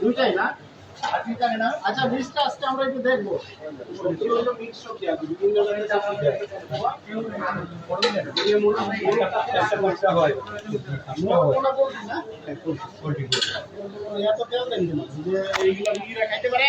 দুইটাই না? আচ্ছা বীজটা আজকে আমরা একটু দেখব। মিক্স সবজি আছে বিভিন্ন ধরনের এইগুলো খাইতে পারে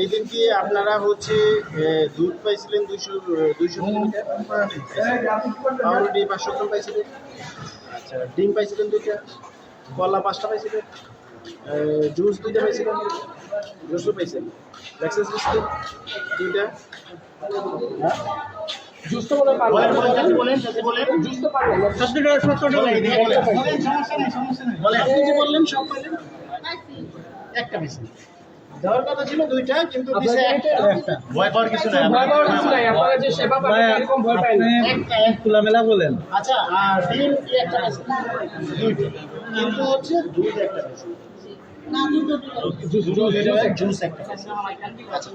এই দিন কি আপনারা হচ্ছে দুধ পাইছিলেন দুইশো দুইশো কিলোমিটার পাউরুটি পাঁচশো গ্রাম পাইছিলেন? আচ্ছা ডিম পাইছিলেন দুইটা কলা পাঁচটা পাইছিলেন জুস দুইটা পাইছিলেন জুসও পাইছেন। লেক্সাস বিস্কুট দুইটা। হ্যাঁ? বলেন, যাতে বলেন, বলেন। বলেন, সমস্যা নেই, সমস্যা নেই। বলেন, আপনি যে বললেন সব পাইলেন। একটা বেশি দেওয়ার কথা ছিল দুইটা কিন্তু দিছে একটা ভয় পাওয়ার কিছু নাই একটা একটা খোলামেলা বলেন আচ্ছা আর ডিম কি একটা আছে দুইটা কিন্তু হচ্ছে দুধ একটা আছে না দুধ জুস একটা আছে আচ্ছা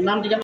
নাম ঠিকানা